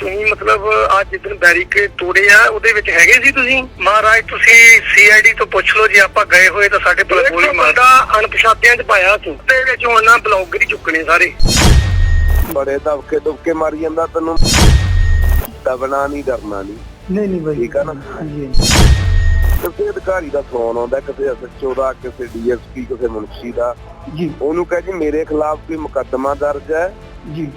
ਤੁਸੀਂ ਮਤਲਬ ਅੱਜ ਜਿੱਦਣ ਬੈਰੀਕੇਡ ਤੋੜੇ ਆ ਉਹਦੇ ਵਿੱਚ ਹੈਗੇ ਸੀ ਤੁਸੀਂ? ਮਹਾਰਾਜ ਤੁਸੀਂ ਸੀਆਈਡੀ ਤੋਂ ਪੁੱਛ ਲਓ ਜੇ ਆਪਾਂ ਗਏ ਹੋਏ ਤਾਂ ਸਾਡੇ ਕੋਲ ਗੋਲੀ ਮਾਰਦਾ ਅਣਪਛਾਤਿਆਂ ਚ ਪਾਇਆ ਤੂੰ। ਤੇ ਵਿੱਚ ਹੁਣ ਨਾ ਬਲੌਗਰ ਹੀ ਚੁੱਕਣੇ ਸਾਰੇ। ਬੜੇ ਦਬਕੇ ਦੁਬਕੇ ਮਾਰੀ ਜਾਂਦਾ ਤੈਨੂੰ। ਦਬਣਾ ਨਹੀਂ ਡਰਨਾ ਨਹੀਂ ਨਹੀਂ ਨਹੀਂ ਬਾਈ। ਠੀਕ ਆ ਨਾ? ਹਾਂਜੀ ਹਾਂਜੀ। ਕਿਸੇ ਅਧਿਕਾਰੀ ਦਾ ਫੋਨ ਆਉਂਦਾ ਕਿਸੇ ਐਸਐਚਓ ਦਾ ਕਿਸੇ ਡੀਐਸਪੀ ਕਿਸੇ ਮੁਨਸ਼ੀ ਦਾ। ਜੀ। ਉਹਨੂੰ ਕਹੇ ਜੀ ਮੇਰੇ ਖਿਲਾਫ ਕੋਈ ਮੁਕੱਦਮਾ ਦਰਜ ਹੈ? ਜੀ।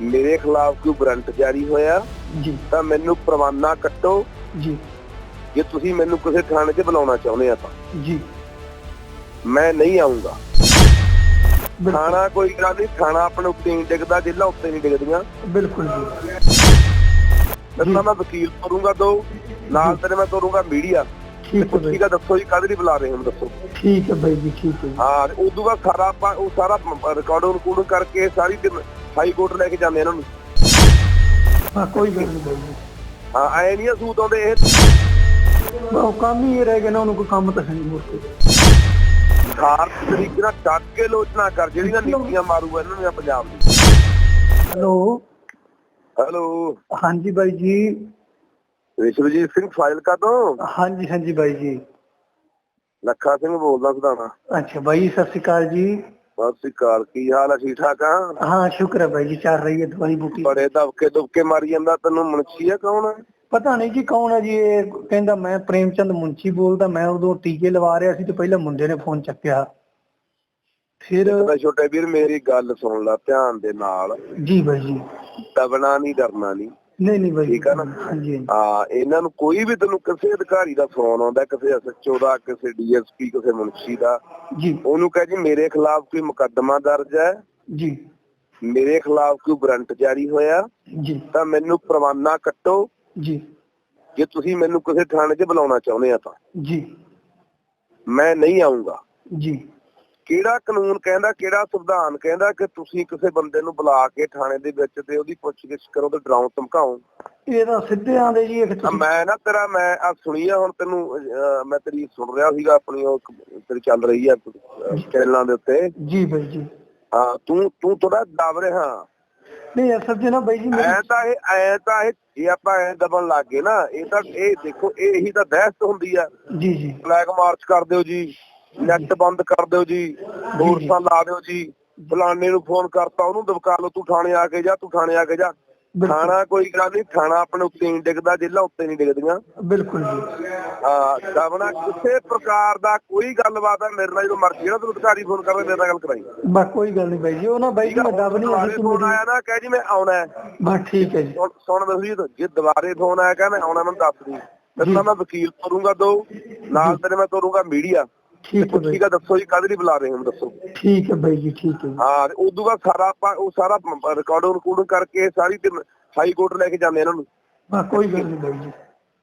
ਮੇਰੇ ਖਿਲਾਫ ਕੋਈ ਵਾਰੰਟ ਜਾਰੀ ਹੋਇਆ ਜੀ। ਤਾਂ ਮੈਨੂੰ ਪ੍ਰਵਾਨਾ ਕੱਟੋ। ਜੀ। ਜੇ ਤੁਸੀਂ ਮੈਨੂੰ ਕਿਸੇ ਥਾਣੇ 'ਚ ਬੁਲਾਉਣਾ ਚਾਹੁੰਦੇ ਆ ਤਾਂ। ਜੀ। ਮੈਂ ਨਹੀਂ ਆਉਂਗਾ ਥਾਣਾ ਕੋਈ ਗੱਲ ਨਹੀਂ ਥਾਣਾ ਆਪਣੇ ਉੱਤੇ ਨਹੀਂ ਡਿੱਗਦਾ ਜੇਲਾਂ ਉੱਤੇ ਨਹੀਂ ਡਿੱਗਦੀਆਂ। ਬਿਲਕੁਲ ਜੀ। ਦੱਸਾਂ ਮੈਂ ਵਕੀਲ ਕਰੂੰਗਾ ਦੋ ਨਾਲ ਤੇਰੇ ਮੈਂ ਕਰੂੰਗਾ ਮੀਡੀਆ। ਠੀਕ ਹੈ ਠੀਕ ਆ ਦੱਸੋ ਜੀ ਕਾਹਦੇ ਲਈ ਬੁਲਾ ਰਹੇ ਹੋ ਦੱਸੋ। ਠੀਕ ਹੈ ਬਾਈ ਜੀ ਠੀਕ ਹੈ। ਹਾਂ ਉਦੋਂ ਬਾਅਦ ਸਾਰਾ ਆਪਾਂ ਉਹ ਸਾਰਾ ਰਿਕਾਰਡ ਰਿਕਾਰਡ ਕਰਕੇ ਸਾਰੀ ਤੇ ਹਾਈ ਕੋਰਟ ਲੈ ਕੇ ਜਾਂਦੇ ਇਹਨਾਂ ਨੂੰ। ਹਾਂ ਕੋਈ ਗੱਲ ਨਹੀਂ ਬਾਈ ਜੀ। ਹਾਂ ਐ ਨਹੀਂ ਸੂਤ ਆਉਂਦੇ ਇਹ। ਉਹ ਕੰਮ ਹੀ ਇਹ ਰਹਿ ਗਿਆ ਨਾ ਉਹਨੂੰ ਕੋਈ ਕੰਮ ਤਾਂ ਹੈ ਨਹੀਂ ਹੋਰ ਕੋਈ। ਖਾਰ ਤਰੀਕੇ ਨਾਲ ਡੱਟ ਕੇ ਲੋਚਨਾ ਕਰ ਜਿਹੜੀਆਂ ਨੀਤੀਆਂ ਮਾਰੂਗਾ ਇਹਨਾਂ ਨੂੰ ਪੰਜਾਬ ਦੀ। ਹੈਲੋ। ਹੈਲੋ। ਹਾਂਜੀ ਬਾਈ ਜੀ। ਵਿਸ਼ਵਜੀਤ ਸਿੰਘ ਫਾਈਲ ਕਾ ਤੋਂ ਹਾਂਜੀ ਹਾਂਜੀ ਬਾਈ ਜੀ। ਲੱਖਾ ਸਿੰਘ ਬੋਲਦਾ ਸੁਧਾਣਾ। ਅੱਛਾ ਬਾਈ ਸਤਿ ਸ਼੍ਰੀ ਅਕਾਲ ਜੀ। ਸਤਿ ਸ੍ਰੀ ਅਕਾਲ ਕੀ ਹਾਲ ਹੈ ਠੀਕ ਠਾਕ ਆ? ਹਾਂ ਸ਼ੁਕਰ ਹੈ ਬਾਈ ਜੀ ਚੱਲ ਰਹੀ ਹੈ ਦਵਾਈ ਬੂਟੀ। ਬੜੇ ਦਬਕੇ ਦੁਬਕੇ ਮਾਰੀ ਜਾਂਦਾ ਤੈਨੂੰ ਮੁਨਸ਼ੀ ਆ ਕੌਣ ਪਤਾ ਨਹੀਂ ਜੀ ਕੌਣ ਹੈ ਜੀ ਇਹ ਕਹਿੰਦਾ ਮੈਂ ਪ੍ਰੇਮਚੰਦ ਮੁੰਚੀ ਬੋਲਦਾ ਮੈਂ ਉਦੋਂ ਟੀਕੇ ਲਵਾ ਰਿਹਾ ਸੀ ਤੇ ਪਹਿਲਾਂ ਮੁੰਡੇ ਨੇ ਫੋਨ ਚੱਕਿਆ। ਫਿਰ ਤਾਂ ਛੋਟੇ ਵੀਰ ਮੇਰੀ ਗੱਲ ਸੁਣ ਲੈ ਧਿਆਨ ਦੇ ਨਾਲ। ਜੀ ਬਾਈ ਜੀ। ਦਬਣਾ ਨਹੀਂ ਡਰਨਾ ਨਹੀਂ ਨਹੀਂ ਨਹੀਂ ਬਾਈ ਠੀਕ ਆ ਨਾ? ਹਾਂਜੀ। ਹਾਂ ਇਹਨਾਂ ਨੂੰ ਕੋਈ ਵੀ ਤੈਨੂੰ ਕਿਸੇ ਅਧਿਕਾਰੀ ਦਾ ਫੋਨ ਆਉਂਦਾ ਕਿਸੇ ਐਸਐਚਓ ਦਾ ਕਿਸੇ ਡੀਐਸਪੀ ਕਿਸੇ ਮੁਨਸ਼ੀ ਦਾ ਜੀ। ਉਹਨੂੰ ਕਹੇ ਜੀ ਮੇਰੇ ਖਿਲਾਫ ਕੋਈ ਮੁਕੱਦਮਾ ਦਰਜ ਹੈ? ਜੀ। ਮੇਰੇ ਖਿਲਾਫ ਕੋਈ ਵਾਰੰਟ ਜਾਰੀ ਹੋਇਆ? ਜੀ। ਤਾਂ ਮੈਨੂੰ ਪ੍ਰਵਾਨਾ ਕੱਟੋ। ਜੀ। ਜੇ ਤੁਸੀਂ ਮੈਨੂੰ ਕਿਸੇ ਥਾਣੇ 'ਚ ਬੁਲਾਉਣਾ ਚਾਹੁੰਦੇ ਆ ਤਾਂ। ਜੀ। ਮੈਂ ਨਹੀਂ ਆਉਂਗਾ ਜੀ। ਕਿਹੜਾ ਕਾਨੂੰਨ ਕਹਿੰਦਾ ਕਿਹੜਾ ਸੰਵਿਧਾਨ ਕਹਿੰਦਾ ਕਿ ਤੁਸੀਂ ਕਿਸੇ ਬੰਦੇ ਨੂੰ ਬੁਲਾ ਕੇ ਥਾਣੇ ਦੇ ਵਿੱਚ ਤੇ ਉਹਦੀ ਪੁੱਛਗਿੱਛ ਕਰੋ ਤੇ ਡਰਾਉਂ ਧਮਕਾਓ? ਇਹ ਤਾਂ ਸਿੱਧੇ ਆਂਦੇ ਜੀ ਇੱਕ ਮੈਂ ਨਾ ਤੇਰਾ ਮੈਂ ਆ ਸੁਣੀ ਆ ਹੁਣ ਤੈਨੂੰ ਮੈਂ ਤੇਰੀ ਸੁਣ ਰਿਹਾ ਸੀਗਾ ਆਪਣੀ ਉਹ ਤੇਰੀ ਚੱਲ ਰਹੀ ਆ ਚੈਨਲਾਂ ਦੇ ਉੱਤੇ। ਜੀ ਬਾਈ ਜੀ। ਹਾਂ ਤੂੰ ਤੂੰ ਥੋੜਾ ਦਬ ਰਿਹਾ ਨਹੀਂ ਅਸਲ 'ਚ ਨਾ ਬਾਈ ਜੀ ਮੇਰੀ ਤਾਂ ਇਹ ਐ ਤਾਂ ਇਹ ਇਹ ਆਪਾਂ ਐ ਦਬਣ ਲੱਗ ਗਏ ਨਾ ਇਹ ਤਾਂ ਇਹ ਦੇਖੋ ਇਹ ਇਹੀ ਤਾਂ ਦਹਿਸ਼ਤ ਹੁੰਦੀ ਆ। ਜੀ ਜੀ। ਫਲੈਗ ਮਾਰਚ ਕਰ ਦਿਓ ਜੀ। ਨੈਟ ਬੰਦ ਕਰ ਦਿਓ ਜੀ ਫੋਰਸਾਂ ਲਾ ਦਿਓ ਜੀ। ਫਲਾਣੇ ਨੂੰ ਫੋਨ ਕਰਤਾ ਉਹਨੂੰ ਦਬਕਾ ਲਓ ਤੂੰ ਥਾਣੇ ਆ ਕੇ ਜਾ ਤੂੰ ਥਾਣੇ ਆ ਕੇ ਜਾ। ਥਾਣਾ ਕੋਈ ਗੱਲ ਨਹੀਂ ਥਾਣਾ ਆਪਣੇ ਉੱਤੇ ਨਹੀਂ ਡਿੱਗਦਾ ਜੇਲਾਂ ਉੱਤੇ ਨਹੀਂ ਡਿੱਗਦੀਆਂ। ਬਿਲਕੁਲ ਜੀ। ਹਾਂ ਦਬਣਾ ਕਿਸੇ ਪ੍ਰਕਾਰ ਦਾ ਕੋਈ ਗੱਲਬਾਤ ਹੈ ਮੇਰੇ ਨਾਲ ਜਦੋਂ ਮਰਜ਼ੀ ਜਿਹੜਾ ਤੂੰ ਅਧਿਕਾਰੀ ਫੋਨ ਕਰਦਾ ਮੇਰੇ ਨਾਲ ਗੱਲ ਕਰਾਈ। ਬਸ ਕੋਈ ਗੱਲ ਨਹੀਂ ਬਾਈ ਜੀ ਉਹ ਨਾ ਬਾਈ ਜੀ ਮੈਂ ਦਬ ਨਹੀਂ ਆਸੀ ਫੋਨ ਆਇਆ ਨਾ ਕਹਿ ਜੀ ਮੈਂ ਆਉਣਾ ਹੈ। ਬਸ ਠੀਕ ਹੈ ਜੀ। ਸੁਣ ਮਸਜੀਦ ਜੇ ਦੁਬਾਰੇ ਫੋਨ ਆਇਆ ਕਹ ਮੈਂ ਆਉਣਾ ਮੈਨੂੰ ਦੱਸ ਦੀ। ਦੱਸਾਂ ਮੈਂ ਵਕੀਲ ਕਰੂੰਗਾ ਦੋ ਨਾਲ ਤੇਰੇ ਮੈਂ ਕਰੂੰਗਾ ਮੀਡੀਆ। ਠੀਕ ਹੈ ਬਾਈ। ਠੀਕ ਆ ਦੱਸੋ ਜੀ ਕਾਹਦੇ ਲਈ ਬੁਲਾ ਰਹੇ ਹੋ ਦੱਸੋ। ਠੀਕ ਹੈ ਬਾਈ ਜੀ ਠੀਕ ਹੈ। ਹਾਂ ਉਦੋਂ ਬਾਅਦ ਸਾਰਾ ਆਪਾਂ ਉਹ ਸਾਰਾ ਰਿਕਾਰਡ ਰਿਕਾਰਡ ਕਰਕੇ ਸਾਰੀ ਤੇ ਹਾਈ ਕੋਰਟ ਲੈ ਕੇ ਜਾਂਦੇ ਇਹਨਾਂ ਨੂੰ। ਬਸ ਕੋਈ ਗੱਲ ਨਹੀਂ ਬਾਈ ਜੀ।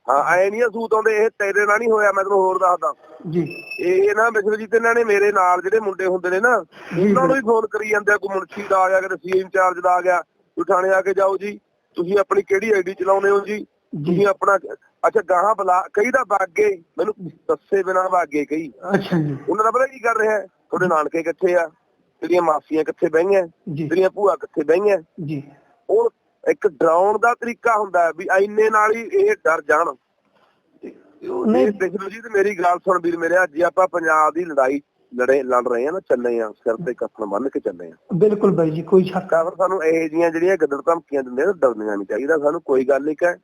ਹਾਂ ਐ ਨਹੀਂ ਸੂਤ ਆਉਂਦੇ ਇਹ ਤੇਰੇ ਨਾਲ ਨਹੀਂ ਹੋਇਆ ਮੈਂ ਤੈਨੂੰ ਹੋਰ ਦੱਸਦਾ। ਜੀ। ਇਹ ਨਾ ਵਿਸ਼ਵਜੀਤ ਇਹਨਾਂ ਨੇ ਮੇਰੇ ਨਾਲ ਜਿਹੜੇ ਮੁੰਡੇ ਹੁੰਦੇ ਨੇ ਨਾ ਉਹਨਾਂ ਨੂੰ ਵੀ ਫੋਨ ਕਰੀ ਜਾਂਦੇ ਆ ਕੋਈ ਮੁਨਸ਼ੀ ਦਾ ਆ ਗਿਆ ਕਿ ਸੀ ਇੰਚਾਰਜ ਦਾ ਆ ਗਿਆ ਤੁਸੀਂ ਥਾਣੇ ਆ ਕੇ ਜਾਓ ਜੀ ਤੁਸੀਂ ਆਪਣੀ ਕਿਹੜੀ ਆਈਡੀ ਚਲਾਉਂਦੇ ਹੋ ਜੀ। ਤੁਸੀਂ ਆਪਣਾ ਅੱਛਾ ਗਾਹਾਂ ਬੁਲਾ ਕਈ ਦਾ ਬਾਗੇ ਮੈਨੂੰ ਦੱਸੇ ਬਿਨਾ ਬਾਗੇ ਕਈ ਅੱਛਾ ਜੀ। ਉਹਨਾਂ ਦਾ ਪਤਾ ਕੀ ਕਰ ਰਿਹਾ? ਤੁਹਾਡੇ ਨਾਨਕੇ ਕਿੱਥੇ ਆ ਤੇਰੀਆਂ ਮਾਸੀਆਂ ਕਿੱਥੇ ਬਹਿਆਂ ਤੇਰੀਆਂ ਭੂਆ ਕਿੱਥੇ ਬਹਿਆਂ ਜੀ। ਉਹ ਇੱਕ ਡਰਾਉਣ ਦਾ ਤਰੀਕਾ ਹੁੰਦਾ ਵੀ ਐਨੇ ਨਾਲ ਹੀ ਇਹ ਡਰ ਜਾਣ। ਨਹੀਂ। ਦੇਖ ਲਓ ਜੀ ਤੇ ਮੇਰੀ ਗੱਲ ਸੁਣ ਵੀਰ ਮੇਰੇ ਅੱਜ ਆਪਾਂ ਪੰਜਾਬ ਦੀ ਲੜਾਈ ਲੜੇ ਲੜ ਰਹੇ ਆ ਨਾ ਚੱਲੇ ਆ ਸਿਰ ਤੇ ਕੱਫਣ ਬੰਨ ਕੇ ਚੱਲੇ ਆ। ਬਿਲਕੁਲ ਬਾਈ ਜੀ ਕੋਈ ਸ਼ੱਕ ਫਿਰ ਸਾਨੂੰ ਇਹ ਜੀਆਂ ਜਿਹੜੀਆਂ ਗੱਦੜ ਧਮਕੀਆਂ ਦਿੰਦੇ ਨੇ ਡਰਨੀਆਂ ਨਹੀਂ ਚਾਹੀਦਾ ਸਾਨੂੰ ਕੋਈ ਗੱਲ ਨਹੀਂ ਕਹੇ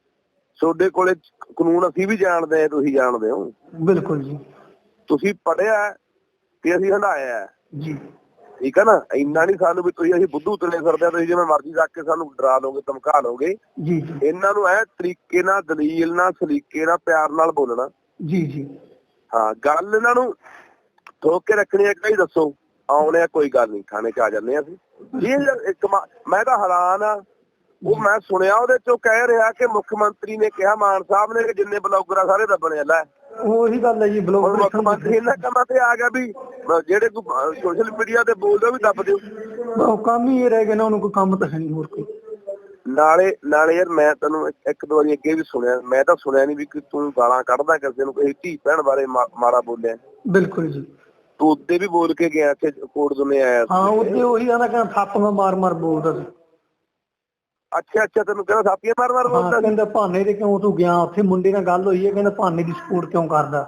ਤੁਹਾਡੇ ਕੋਲੇ ਕਾਨੂੰਨ ਅਸੀਂ ਵੀ ਜਾਣਦੇ ਆ ਤੁਸੀਂ ਜਾਣਦੇ ਹੋ। ਬਿਲਕੁਲ ਜੀ। ਤੁਸੀਂ ਪੜਿਆ ਤੇ ਅਸੀਂ ਹੰਡਾਇਆ। ਜੀ। ਠੀਕ ਹੈ ਨਾ? ਇੰਨਾ ਨਹੀਂ ਸਾਨੂੰ ਵੀ ਤੁਸੀਂ ਅਸੀਂ ਬੁੱਧੂ ਤੁਲੇ ਫਿਰਦੇ ਆ ਤੁਸੀਂ ਜਿਵੇਂ ਮਰਜ਼ੀ ਰੱਖ ਕੇ ਸਾਨੂੰ ਡਰਾ ਲਓਗੇ ਧਮਕਾ ਲਓਗੇ ਜੀ ਜੀ। ਇਹਨਾਂ ਨੂੰ ਐ ਤਰੀਕੇ ਨਾਲ ਦਲੀਲ ਨਾਲ ਸਲੀਕੇ ਨਾਲ ਪਿਆਰ ਨਾਲ ਬੋਲਣਾ। ਜੀ ਜੀ। ਹਾਂ ਗੱਲ ਇਹਨਾਂ ਨੂੰ ਠੋਕ ਕੇ ਰੱਖਣੀ ਹੈ ਕਈ ਦੱਸੋ? ਆਉਣੇ ਆ ਕੋਈ ਗੱਲ ਨਹੀਂ ਥਾਣੇ 'ਚ ਆ ਜਾਂਦੇ ਆ ਅਸੀਂ। ਇਹ ਇੱਕ ਮੈਂ ਤਾਂ ਹੈਰਾਨ ਆ ਉਹ ਮੈਂ ਸੁਣਿਆ ਉਹਦੇ ਚੋਂ ਕਹਿ ਰਿਹਾ ਕਿ ਮੁੱਖ ਮੰਤਰੀ ਨੇ ਕਿਹਾ ਮਾਨ ਸਾਹਿਬ ਨੇ ਕਿ ਜਿੰਨੇ ਬਲੌਗਰ ਆ ਸਾਰੇ ਦੱਬਣੇ ਆ ਲੈ। ਉਹੀ ਗੱਲ ਹੈ ਜੀ ਹੁਣ ਮੁੱਖ ਮੰਤਰੀ ਇਹਨਾਂ ਕੰਮਾਂ ਤੇ ਆ ਗਿਆ ਵੀ ਜਿਹੜੇ ਕੋਈ ਸੋਸ਼ਲ ਮੀਡੀਆ ਤੇ ਬੋਲਦੇ ਵੀ ਦੱਬ ਦਿਓ। ਉਹ ਕੰਮ ਹੀ ਇਹ ਰਹਿ ਗਿਆ ਨਾ ਉਹਨੂੰ ਕੋਈ ਕੰਮ ਤਾਂ ਹੈ ਨਹੀਂ ਹੋਰ ਕੋਈ। ਨਾਲੇ ਨਾਲੇ ਯਾਰ ਮੈਂ ਤੈਨੂੰ ਇੱਕ- ਦੋ ਵਾਰੀ ਅੱਗੇ ਵੀ ਸੁਣਿਆ ਮੈਂ ਤਾਂ ਸੁਣਿਆ ਨਹੀਂ ਵੀ ਕਿ ਤੂੰ ਗਾਲਾਂ ਕੱਢਦਾ ਕਿਸੇ ਨੂੰ ਕਿਸੇ ਧੀ ਭੈਣ ਬਾਰੇ ਮਾ- ਮਾੜਾ ਬੋਲਿਆ। ਬਿਲਕੁਲ ਜੀ। ਤੂੰ ਉੱਤੇ ਵੀ ਬੋਲ ਕੇ ਗਿਆ ਇੱਥੇ ਕੋਰਟ ਦੁਨੇ ਆਇਆ। ਹਾਂ ਉਹਦੇ ਉਹੀ ਆਂਦਾ ਕਿ ਥੱਪ ਮਾਰ ਮਾਰ ਬੋਲਦਾ ਸੀ। ਅੱਛਾ ਅੱਛਾ ਤੈਨੂੰ ਕਹਿੰਦਾ ਥਾਪੀਆਂ ਮਾਰ ਮਾਰ ਹਾਂ ਬੋਲਦਾ ਸੀ? ਕਹਿੰਦਾ ਭਾਨੇ ਤੇ ਕਿਉਂ ਤੂੰ ਗਿਆ? ਉੱਥੇ ਮੁੰਡੇ ਨਾਲ ਗੱਲ ਹੋਈ ਹੈ ਕਹਿੰਦਾ ਭਾਨੇ ਦੀ ਸਪੋਰਟ ਕਿਉਂ ਕਰਦਾ?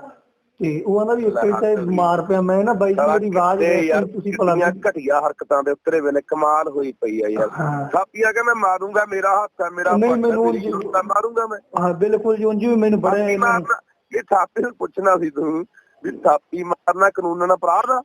ਤੇ ਉਹ ਆਂਦਾ ਵੀ ਉੱਤੇ ਤੇ ਮਾਰ ਪਿਆ ਮੈਂ ਨਾ ਬਾਈ ਜੀ ਮੇਰੀ ਆਵਾਜ਼ ਯਾਰ ਤੁਸੀਂ ਭਲਾ ਕਿੰਨੀਆਂ ਘਟੀਆ ਹਰਕਤਾਂ ਦੇ ਉੱਤਰੇ ਵੇਲੇ ਕਮਾਲ ਹੋਈ ਪਈ ਆ ਯਾਰ। ਹਾਂ। ਥਾਪੀਆਂ ਕਹਿੰਦਾ ਮਾਰੂੰਗਾ ਮੇਰਾ ਹੱਥ ਹੈ ਮੇਰਾ ਨਹੀਂ, ਪੱਟ ਹੈ, ਮੈਨੂੰ ਜ਼ਰੂਰਤ ਹੈ, ਮਾਰੂੰਗਾ ਮੈਂ। ਹਾਂ ਬਿਲਕੁਲ ਜੀ ਉਂਝ ਵੀ ਮੈਨੂੰ ਬੜਾ ਥਾਪੀ ਇਹਨਾਂ ਨੇ- ਮਾਰਨਾ ਇਹ ਥਾਪੀ ਨੂੰ ਪੁੱਛਣਾ ਸੀ ਤੂੰ ਵੀ ਥਾਪੀ ਮਾਰਨਾ ਕਾਨੂੰਨ ਨਾਲ ਅਪਰਾਧ ਆ?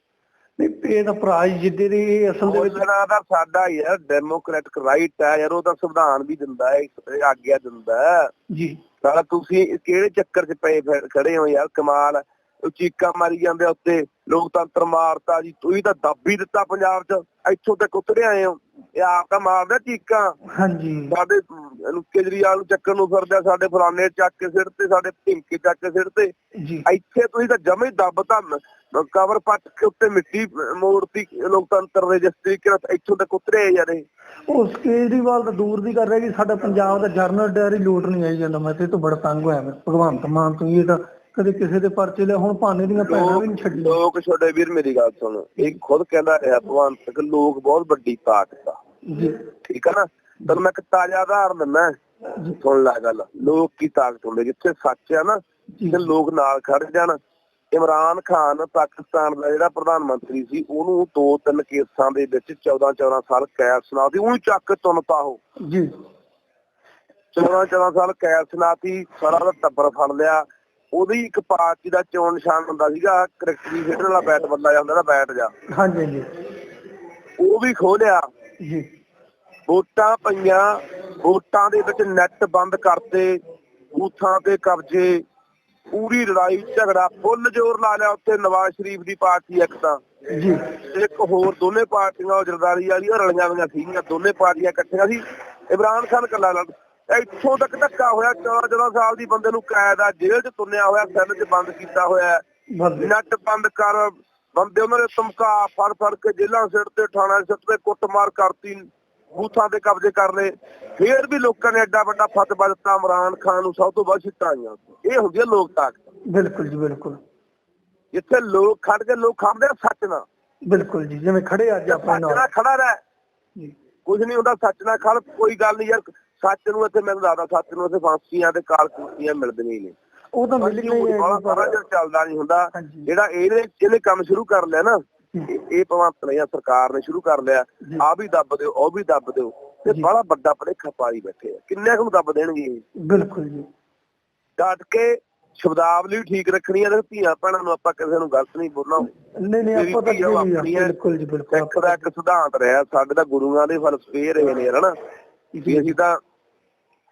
ਨਹੀਂ ਇਹ ਤਾਂ ਭਰਾ ਜਿੱਦੇ ਦੇ ਅਸਲ ਦੇ ਵਿੱਚ ਬੋਲਣਾ ਦਾ ਸਾਡਾ ਯਾਰ ਡੈਮੋਕ੍ਰੈਟਿਕ ਰਾਈਟ ਹੈ ਯਾਰ ਉਹ ਤਾਂ ਸੰਵਿਧਾਨ ਵੀ ਦਿੰਦਾ ਹੈ ਆਗਿਆ ਦਿੰਦਾ ਹੈ। ਜੀ। ਸਾਲਾ ਤੁਸੀਂ ਕਿਹੜੇ ਚੱਕਰ 'ਚ ਪਏ ਖੜੇ ਹੋ ਯਾਰ ਕਮਾਲ। ਉਹ ਚੀਕਾਂ ਮਾਰੀ ਜਾਂਦੇ ਉੱਤੇ ਲੋਕਤੰਤਰ ਮਾਰਤਾ ਜੀ ਤੁਸੀਂ ਤਾਂ ਦੱਬ ਹੀ ਦਿੱਤਾ ਪੰਜਾਬ 'ਚ ਇੱਥੋਂ ਤੱਕ ਉਤਰੇ ਆਏ ਹੋ। ਇਹ ਆਪ ਤਾਂ ਮਾਰਦਾ ਚੀਕਾਂ। ਹਾਂਜੀ। ਸਾਡੇ ਕੇਜਰੀਵਾਲ ਨੂੰ ਚੱਕਣ ਨੂੰ ਫਿਰਦੇ ਸਾਡੇ ਫਲਾਣੇ ਚੱਕ ਕੇ ਸਿਰ ਤੇ ਸਾਡੇ ਢਿੰਕੇ ਚੱਕ ਕੇ ਸਿਰ ਤੇ। ਜੀ। ਇੱਥੇ ਤੁਸੀਂ ਤਾਂ ਜਮੇ ਦੱਬ ਧੰਨ। ਕਵਰ ਪੱਟ ਕੇ ਉੱਤੇ ਮਿੱਟੀ ਮੋੜਤੀ ਲੋਕਤੰਤਰ ਦੇ ਜਿਸ ਤਰੀਕੇ ਨਾਲ ਇੱਥੋਂ ਤੱਕ ਉਤਰੇ ਯਾਰ। ਇਹ ਉਸ ਕੇਜਰੀਵਾਲ ਤਾਂ ਦੂਰ ਦੀ ਕਰ ਰਿਹਾ ਕਿ ਸਾਡਾ ਪੰਜਾਬ ਦਾ ਜਰਨਲ ਡਾਇਰੀ ਲੋਟ ਨਹੀਂ ਆਈ ਜਾਂਦਾ ਮੈਂ ਤੇ ਤੋਂ ਬੜਾ ਤੰਗ ਹੋਇਆ ਮੈਂ ਭਗਵੰਤ ਮਾਨ ਤੋਂ ਇਹ ਤਾਂ ਕਦੇ ਕਿਸੇ ਦੇ ਪਰਚੇ ਲੈ ਹੁਣ ਭਾਨੇ ਦੀਆਂ ਭੈਣਾਂ ਵੀ ਨਹੀਂ ਛੱਡੀਆਂ। ਲੋਕ ਛੋਟੇ ਵੀਰ ਮੇਰੀ ਗੱਲ ਸੁਣ। ਇਹ ਖੁਦ ਕਹਿੰਦਾ ਰਿਹਾ ਭਗਵੰਤ ਕਿ ਲੋਕ ਬਹੁਤ ਵੱਡੀ ਤਾਕਤ ਆ। ਜੀ। ਠੀਕ ਆ ਨਾ? ਤੈਨੂੰ ਮੈਂ ਇੱਕ ਤਾਜ਼ਾ ਉਦਾਹਰਨ ਦਿੰਦਾ ਸੁਣ ਲੈ ਗੱਲ। ਲੋਕ ਕੀ ਤਾਕਤ ਹੁੰਦੇ ਜਿੱਥੇ ਸੱਚ ਆ ਨਾ ਤੇ ਲੋਕ ਨਾਲ ਖੜ ਜਾਣ। ਇਮਰਾਨ ਖਾਨ ਪਾਕਿਸਤਾਨ ਦਾ ਜਿਹੜਾ ਪ੍ਰਧਾਨ ਮੰਤਰੀ ਸੀ ਉਹਨੂੰ ਦੋ ਤਿੰਨ ਕੇਸਾਂ ਦੇ ਵਿੱਚ 14 14 ਸਾਲ ਕੈਦ ਸੁਣਾਤੀ ਉਹਨੂੰ ਚੱਕ ਤੁੰਨਤਾ ਉਹ। ਜੀ। 14 14 ਸਾਲ ਕੈਦ ਸੁਣਾਤੀ ਸਾਰਾ ਦਾ ਟੱਬਰ ਫੜ ਲਿਆ। ਉਹਦੀ ਇੱਕ ਪਾਰਟੀ ਦਾ ਚੋਣ ਨਿਸ਼ਾਨ ਹੁੰਦਾ ਸੀਗਾ ਕ੍ਰਿਕਟ ਦੀ ਖੇਡਣ ਵਾਲਾ ਬੈਟ ਬੰਦਾ ਜਾਂਦਾ ਨਾ ਬੈਟ ਜਾ ਹਾਂਜੀ ਹਾਂਜੀ। ਉਹ ਵੀ ਖੋਲਿਆ ਜੀ। ਵੋਟਾਂ ਪਈਆਂ ਵੋਟਾਂ ਦੇ ਵਿੱਚ ਨੈਟ ਬੰਦ ਕਰਤੇ ਬੂਥਾਂ ਤੇ ਕਬਜ਼ੇ ਪੂਰੀ ਲੜਾਈ ਝਗੜਾ ਫੁੱਲ ਜ਼ੋਰ ਲਾ ਲਿਆ ਉੱਥੇ ਨਵਾਜ਼ ਸ਼ਰੀਫ ਦੀ ਪਾਰਟੀ ਇੱਕ ਤਾਂ। ਜੀ। ਇੱਕ ਹੋਰ ਦੋਨੇ ਪਾਰਟੀਆਂ ਉਹ ਜਰਦਾਰੀ ਵਾਲੀਆਂ ਰਲੀਆਂ ਹੋਈਆਂ ਸੀਗੀਆਂ ਦੋਨੇ ਪਾਰਟੀਆਂ ਇਕੱਠੀਆਂ ਸੀ। ਇਮਰਾਨ ਖਾਨ ਕੱਲਾ ਲੜ ਇੱਥੋਂ ਤੱਕ ਧੱਕਾ ਹੋਇਆ 14 14 ਸਾਲ ਦੀ ਬੰਦੇ ਨੂੰ ਕੈਦ ਆ ਜੇਲ੍ਹ 'ਚ ਤੁੰਨਿਆ ਹੋਇਆ ਸੈੱਲ 'ਚ ਬੰਦ ਕੀਤਾ ਹੋਇਆ ਨੈਟ ਬੰਦ। ਕਰ ਬੰਦੇ ਉਹਨਾਂ ਦੇ ਧਮਕਾ ਫੜ ਫੜ ਕੇ ਜੇਲ੍ਹਾਂ ਸਿਰ ਤੇ ਥਾਣਾ ਸਿਰ ਤੇ ਕੁੱਟਮਾਰ ਕਰਤੀ। ਬੂਥਾਂ ਤੇ ਕਬਜ਼ੇ ਕਰ ਲਏ। ਫੇਰ ਵੀ ਲੋਕਾਂ ਨੇ ਐਡਾ ਵੱਡਾ ਫਤਵਾ ਦਿੱਤਾ ਇਮਰਾਨ ਖਾਨ ਨੂੰ ਸਭ ਤੋਂ ਵੱਧ ਸਿੱਟਾਂ ਆਈਆਂ। ਇਹ ਹੁੰਦੀ ਹੈ ਲੋਕ ਤਾਕਤ। ਬਿਲਕੁਲ ਜੀ ਬਿਲਕੁਲ। ਜਿੱਥੇ ਲੋਕ ਖੜ ਕੇ ਲੋਕ ਖੜਦੇ ਆ ਸੱਚ ਨਾਲ ਬਿਲਕੁਲ ਜੀ ਜਿਵੇਂ ਖੜੇ ਅੱਜ ਸੱਚ ਨਾਲ। ਨਾਲ ਖੜਾ ਰਹਿ। ਜੀ। ਕੁਝ ਨਹੀਂ ਹੁੰਦਾ ਸੱਚ ਨਾਲ ਖੜ ਕੋਈ ਗੱਲ ਨਹੀਂ ਯਾਰ। ਸੱਚ ਨੂੰ ਇੱਥੇ ਮੈਨੂੰ ਲੱਗਦਾ ਸੱਚ ਨੂੰ ਇੱਥੇ ਫਾਂਸੀਆਂ ਤੇ ਕਾਲ ਕੁਰਸੀਆਂ ਮਿਲਦੀਆਂ ਹੀ ਨੇ ਉਹ ਤਾਂ ਮਿਲ ਗਈ ਹੈ ਸਾਰਾ ਚੱਲਦਾ ਨਹੀਂ ਹੁੰਦਾ। ਜਿਹੜਾ ਇਹਨੇ ਇਹਨੇ ਕੰਮ ਸ਼ੁਰੂ ਕਰ ਲਿਆ ਨਾ। ਇਹ ਭਗਵੰਤ ਨੇ ਜਾਂ ਸਰਕਾਰ ਨੇ ਸ਼ੁਰੂ ਕਰ ਲਿਆ। ਆ ਵੀ ਦੱਬ ਦਿਓ ਉਹ ਵੀ ਦੱਬ ਦਿਓ ਤੇ। ਬੜਾ ਵੱਡਾ ਭਲੇਖਾ ਪਾਈ ਬੈਠੇ ਆ ਕਿੰਨੇ ਕੁ ਨੂੰ ਦੱਬ ਦੇਣਗੇ? ਬਿਲਕੁਲ ਜੀ ਡਟ ਕੇ ਸ਼ਬਦਾਵਲੀ ਠੀਕ ਰੱਖਣੀ ਆ ਤੇ ਧੀਆਂ ਭੈਣਾਂ ਨੂੰ ਆਪਾਂ ਕਿਸੇ ਨੂੰ ਗਲਤ ਨਹੀਂ ਬੋਲਣਾ ਨਹੀਂ ਨਹੀਂ ਆਪਾਂ ਤਾਂ। ਬਿਲਕੁਲ ਜੀ ਬਿਲਕੁਲ ਸਿੱਖ ਦਾ ਇੱਕ ਸਿਧਾਂਤ ਰਿਹਾ ਸਾਡੇ ਤਾਂ ਗੁਰੂਆਂ ਦੇ ਫਲਸਫੇ ਰਹੇ ਨੇ ਹਨਾ ਵੀ ਅਸੀਂ ਤਾਂ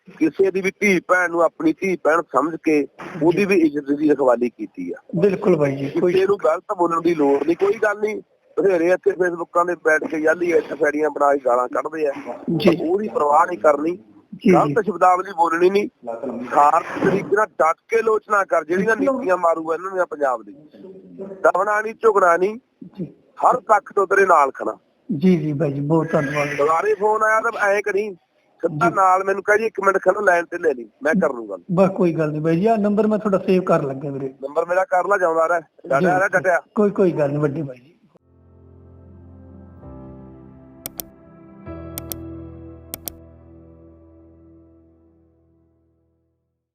ਕਿਸੇ ਦੀ ਵੀ ਧੀ ਭੈਣ ਨੂੰ ਆਪਣੀ ਧੀ ਭੈਣ ਸਮਝ ਕੇ ਉਹਦੀ ਵੀ ਇੱਜ਼ਤ ਦੀ ਰਖਵਾਲੀ ਕੀਤੀ ਆ। ਬਿਲਕੁਲ ਬਾਈ ਜੀ ਕੋਈ ਕਿਸੇ ਨੂੰ ਗਲਤ ਬੋਲਣ ਦੀ ਲੋੜ ਨਹੀਂ ਕੋਈ ਗੱਲ ਨਹੀਂ। ਬਥੇਰੇ ਇੱਥੇ ਫੇਸਬੁੱਕਾਂ ਦੇ ਬੈਠ ਕੇ ਯਾਲੀ ਇੱਥੇ ਫੈੜੀਆਂ ਬਣਾ ਕੇ ਗਾਲਾਂ ਕੱਢਦੇ ਆ। ਜੀ। ਉਹਦੀ ਪਰਵਾਹ ਨਹੀਂ ਕਰਨੀ ਗਲਤ ਸ਼ਬਦਾਵਲੀ ਬੋਲਣੀ ਨਹੀਂ। ਖਾਸ ਤਰੀਕੇ ਨਾਲ ਡਟ ਕੇ ਲੋਚਨਾ ਕਰ ਜਿਹੜੀਆਂ ਨੀਤੀਆਂ ਮਾਰੂਗਾ ਇਹਨਾਂ ਦੀਆਂ ਪੰਜਾਬ ਦੀ। ਦਬਣਾ ਨਹੀਂ ਝੁਕਣਾ ਨਹੀਂ। ਹਰ ਪੱਖ ਤੋਂ ਤੇਰੇ ਨਾਲ ਖੜਾ। ਜੀ ਜੀ ਬਾਈ ਜੀ ਬਹੁਤ ਧੰਨਵਾਦ। ਦੁਬਾਰੇ ਫੋਨ ਆਇਆ ਤਾਂ ਐਂ ਕਰੀ। ਸਿੱਧਾ ਨਾਲ ਮੈਨੂੰ ਕਹੀ ਇੱਕ ਮਿੰਟ ਖੜੋ ਲਾਈਨ ਤੇ ਲੈ ਲਈ ਮੈਂ ਕਰ ਲੂੰਗਾ। ਬਸ ਕੋਈ ਗੱਲ ਨਹੀਂ ਬਾਈ ਜੀ ਆ ਨੰਬਰ ਮੈਂ ਤੁਹਾਡਾ ਸੇਵ ਕਰ ਲੱਗਾ ਵੀਰੇ। ਨੰਬਰ ਮੇਰਾ ਕਰ ਲਾ ਜਾਉਂਦਾ ਰਹਿ। ਡਟਿਆ ਰਹਿ ਡਟਿਆ। ਕੋਈ ਕੋਈ ਗੱਲ ਨਹੀਂ ਵੱਡੇ ਬਾਈ ਜੀ।